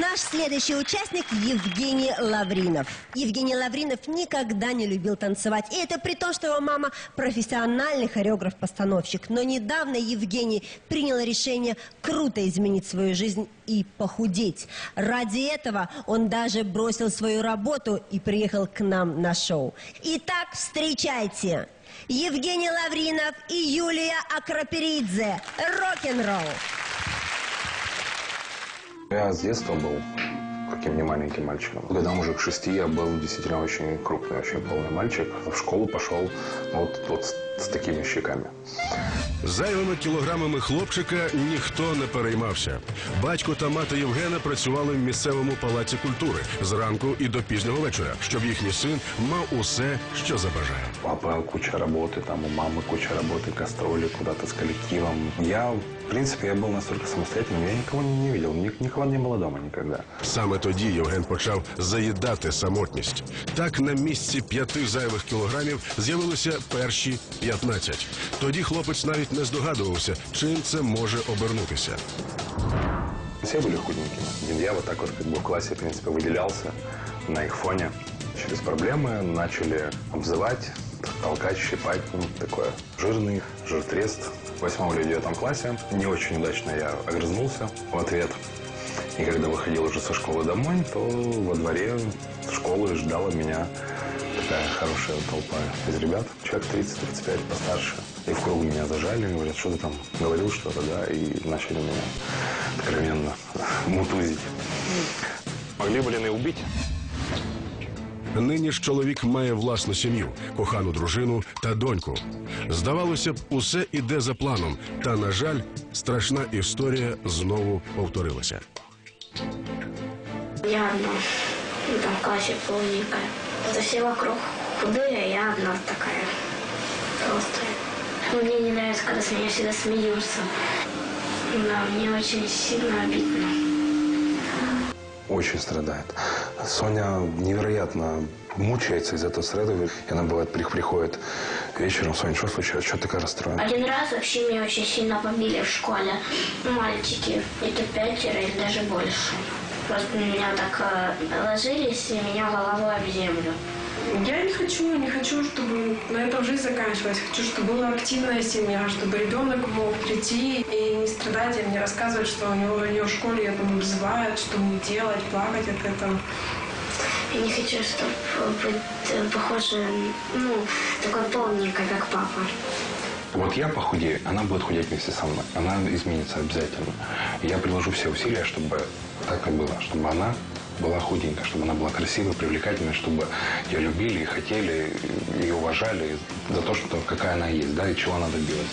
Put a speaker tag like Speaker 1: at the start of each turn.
Speaker 1: Наш следующий участник Евгений Лавринов. Евгений Лавринов никогда не любил танцевать. И это при том, что его мама профессиональный хореограф-постановщик. Но недавно Евгений принял решение круто изменить свою жизнь и похудеть. Ради этого он даже бросил свою работу и приехал к нам на шоу. Итак, встречайте. Евгений Лавринов и Юлия Акраперидзе. Рок-н-ролл.
Speaker 2: Я с детства был таким немаленьким мальчиком. Годам уже к шести я был действительно очень крупный, очень полный мальчик. В школу пошел вот, вот с, с такими щеками.
Speaker 3: Зайвими кілограмами хлопчика ніхто не переймався. Батько та мати Євгена працювали в місцевому палаці культури зранку і до пізнього вечора, щоб їхній син мав усе, що забажає.
Speaker 2: Папа куча работы, там у мамы куча работы, гастроли куда-то с коллективом. Я, в принципе, я был настолько самостоятельным, я никого не видел, ни- никого не было дома никогда.
Speaker 3: Саме тоді Євген почав заїдати самотність. Так на місці п'яти зайвих кілограмів з'явилися перші 15. Тоді хлопець навіть не здогадувався, чим це може обернутися.
Speaker 2: Все были худенькими. Один я вот так вот как бы в классе, в принципе, выделялся на их фоне. Через проблемы начали обзывать, толкать, щипать, ну, такое. Жирный, жиртрест. В восьмом или девятом классе не очень удачно я огрызнулся в ответ. И когда выходил уже со школы домой, то во дворе школы ждала меня такая хорошая толпа из ребят, человек 30-35 постарше. И в круг меня зажали, говорят, что ты там говорил что-то, да, и начали меня откровенно мутузить. Могли, блин, и убить.
Speaker 3: Нині ж чоловік має власну сім'ю, кохану дружину та доньку. Здавалося б, усе іде за планом. Та, на жаль, страшна історія знову повторилася.
Speaker 4: Я одна, ну, там в классе полненькая. Это все вокруг худые, я одна такая толстая. Мне не нравится, когда с меня всегда смеются. Да, мне очень сильно обидно.
Speaker 2: Очень страдает. Соня невероятно мучается из этого страдает. И она бывает при- приходит вечером, Соня, что случилось? Что ты такая расстроена?
Speaker 4: Один раз вообще меня очень сильно побили в школе. Мальчики, где-то пятеро или даже больше. На меня так э, ложились и меня головой об землю.
Speaker 5: Я не хочу, не хочу, чтобы на этом жизнь заканчивалась. Хочу, чтобы была активная семья, чтобы ребенок мог прийти и не страдать, и не рассказывать, что у него ее в школе там обзывают, что мне делать, плакать от этого.
Speaker 4: Я не хочу, чтобы быть э, похожа, ну, такой полненькой, как папа.
Speaker 2: Вот я похудею, она будет худеть вместе со мной. Она изменится обязательно. Я приложу все усилия, чтобы так и было. Чтобы она была худенькая, чтобы она была красивой, привлекательной, чтобы ее любили и хотели, и уважали за то, что какая она есть, да, и чего она добилась.